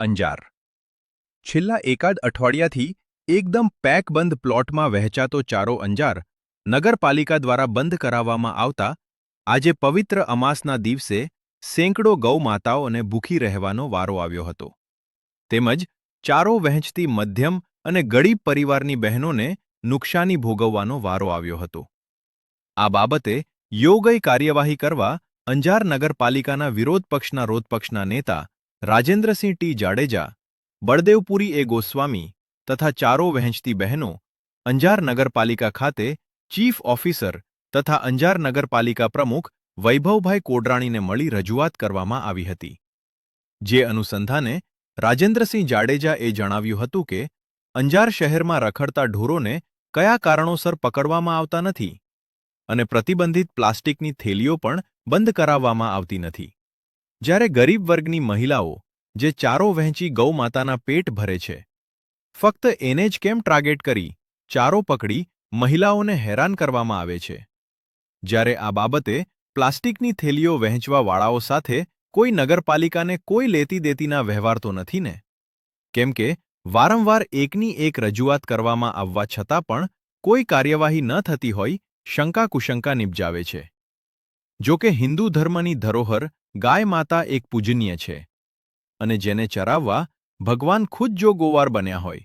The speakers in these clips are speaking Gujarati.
અંજાર. છેલ્લા એકાદ અઠવાડિયાથી એકદમ પેકબંધ પ્લોટમાં વહેંચાતો ચારો અંજાર નગરપાલિકા દ્વારા બંધ કરાવવામાં આવતા આજે પવિત્ર અમાસના દિવસે સેંકડો ગૌમાતાઓને ભૂખી રહેવાનો વારો આવ્યો હતો. તેમજ ચારો વહેંચતી મધ્યમ અને ગરીબ પરિવારની બહેનોને નુકસાની ભોગવવાનો વારો આવ્યો હતો. આ બાબતે યોગઈ કાર્યવાહી કરવા અંજાર નગરપાલિકાના વિરોધ પક્ષના રોધપક્ષના નેતા રાજેન્દ્રસિંહ ટી. જાડેજા, બળદેવપુરી એ. ગોસ્વામી તથા ચારો વહેંચતી બહેનો અંજાર નગરપાલિકા ખાતે ચીફ ઓફિસર તથા અંજાર નગરપાલિકા પ્રમુખ વૈભવભાઈ કોડરાણીને મળી રજૂઆત કરવામાં આવી હતી. જે અનુસંધાને રાજેન્દ્રસિંહ જાડેજાએ જણાવ્યું હતું કે, અંજાર શહેરમાં રખડતા ઢોરોને કયા કારણોસર પકડવામાં આવતા નથી અને પ્રતિબંધિત પ્લાસ્ટિકની થેલીઓ પણ બંધ કરાવવામાં આવતી નથી. જ્યારે ગરીબ વર્ગની મહિલાઓ, જે ચારો વહેંચી ગૌમાતાના પેટ ભરે છે, ફક્ત એને જ કેમ ટાર્ગેટ કરી ચારો પકડી મહિલાઓને હેરાન કરવામાં આવે છે? જ્યારે આ બાબતે પ્લાસ્ટિકની થેલીઓ વહેંચવાવાળાઓ સાથે કોઈ નગરપાલિકાને કોઈ લેતી દેતીના વ્યવહાર તો નથી ને? કેમ કે વારંવાર એકની એક રજૂઆત કરવામાં આવવા છતાં પણ કોઈ કાર્યવાહી ન થતી હોય શંકા કુશંકા નિપજાવે છે. જો કે હિન્દુ ધર્મની ધરોહર ગાય માતા એક પૂજનીય છે અને જેને ચરાવવા ભગવાન ખુદ જો ગોવાર બન્યા હોય.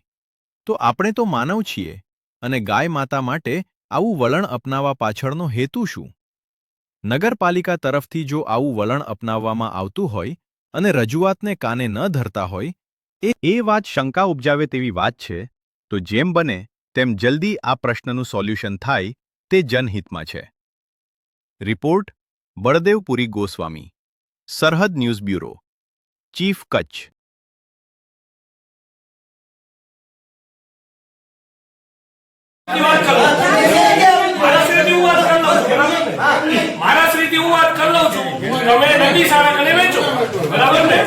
તો આપણે તો માનવ છીએ અને ગાય માતા માટે આવું વલણ અપનાવવા પાછળનો હેતુ શું? નગરપાલિકા તરફથી જો આવું વલણ અપનાવવામાં આવતું હોય અને રજૂઆતને કાને ન ધરતા હોય, એ એ વાત શંકા ઉપજાવે તેવી વાત છે, તો જેમ બને તેમ જલ્દી આ પ્રશ્નનું સોલ્યુશન થાય તે જનહિતમાં છે. Report Baldevpuri Goswami. Sarhad news bureau chief Kutch. મારા શ્રીથી હું વાત કરી લઉં છું. મારા શ્રીથી હું વાત કરી લઉં છું. તમે નદી સારા કને વેચો બરાબર ને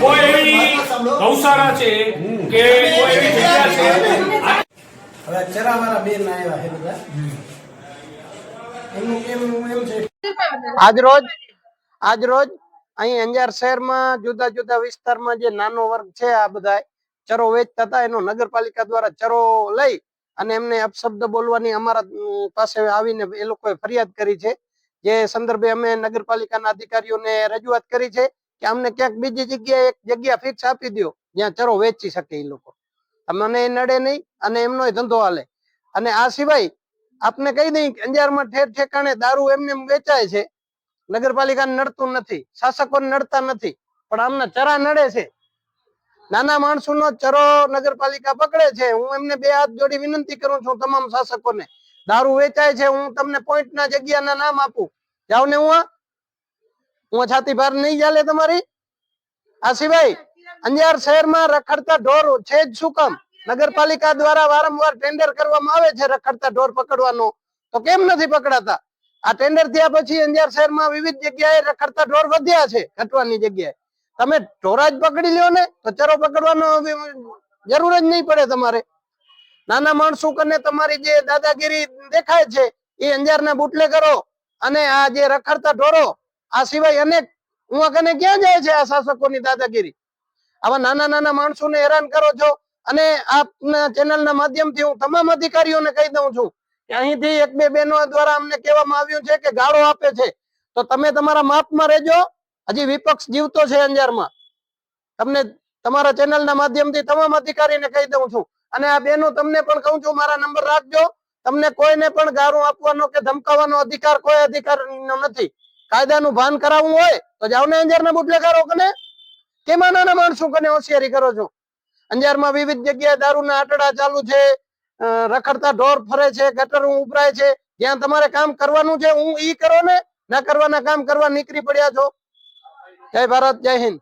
કોઈ એવી ગૌશાળા છે કે કોઈ એવી જગ્યા છે? આ હવે ચરાવાળા બેન આવ્યા છે બધા. ચરો લઈ અને એમને અપશબ્દ બોલવાની અમારા પાસે આવીને એ લોકોએ ફરિયાદ કરી છે. જે સંદર્ભે અમે નગરપાલિકાના અધિકારીઓને રજૂઆત કરી છે કે અમને ક્યાંક બીજી જગ્યાએ એક જગ્યા ફિક્સ આપી દો જ્યાં ચરો વેચી શકે એ લોકો. મને નડે નહીં અને એમનો ધંધો હાલે. અને આ સિવાય આપને કહી દઈ અંજારમાં ઠેર ઠેકાણે દારૂ એમને વેચાય છે. નગરપાલિકાને નડતું નથી, શાસકોને નડતા નથી, પણ આમના ચરા નડે છે. નાના માણસોનો ચરો નગરપાલિકા પકડે છે. હું એમને બે હાથ જોડી વિનંતી કરું છું તમામ શાસકોને. દારૂ વેચાય છે, હું તમને પોઈન્ટ ના જગ્યાના નામ આપું. જાઓ ને હું? હું છાતી ભાર નહીં ચાલે તમારી. આ સિવાય અંજાર શહેરમાં રખડતા ઢોર છે જ શું કામ? નગરપાલિકા દ્વારા વારંવાર ટેન્ડર કરવામાં આવે છે રખડતા ઢોર પકડવાનો. તો કેમ નથી પકડાતા? આ ટેન્ડર થયા પછી અંજાર શહેરમાં વિવિધ જગ્યાએ રખડતા ઢોર વધ્યા છે ઘટવાની જગ્યાએ. તમે ઢોરા જ પકડી લ્યો ને, તો ચરો પકડવાનો જરૂર જ નહીં પડે તમારે. નાના માણસો કને તમારી જે દાદાગીરી દેખાય છે, એ અંજારના બુટલે કરો અને આ જે રખડતા ઢોરો, આ સિવાય અનેક. હું કને ક્યાં જાય છે આ શાસકોની દાદાગીરી? આવા નાના નાના માણસોને હેરાન કરો છો અને આપના ચેનલના માધ્યમથી હું તમામ અધિકારીઓને કહી દઉં છું કે અહીંથી એક બે બહેનો દ્વારા અમને કહેવામાં આવ્યું છે કે ગાળો આપે છે. તો તમે તમારા માપમાં રહેજો. હજી વિપક્ષ જીવતો છે અંજારમાં. તમને તમારા ચેનલના માધ્યમથી તમામ અધિકારીને કહી દઉં છું. અને આ બેનો તમને પણ કહું છું, મારા નંબર રાખજો. તમને કોઈને પણ ગારું આપવાનો કે ધમકાવવાનો અધિકાર, કોઈ અધિકારીનો નથી. કાયદાનું ભાન કરાવવું હોય તો જાઓ ને અંજારના બુટલેગારો કને? કેમાં નાના માણસો કને હોશિયારી કરો છો? અંજારમાં વિવિધ જગ્યાએ દારૂના આટડા ચાલુ છે રખડતા ઢોર ફરે છે, ગટર ઉભરાય છે, જ્યાં તમારે કામ કરવાનું છે, હું ઈ કરો ને, ના કરવાના કામ કરવા નીકળી પડ્યા છો. જય ભારત, જય હિન્દ.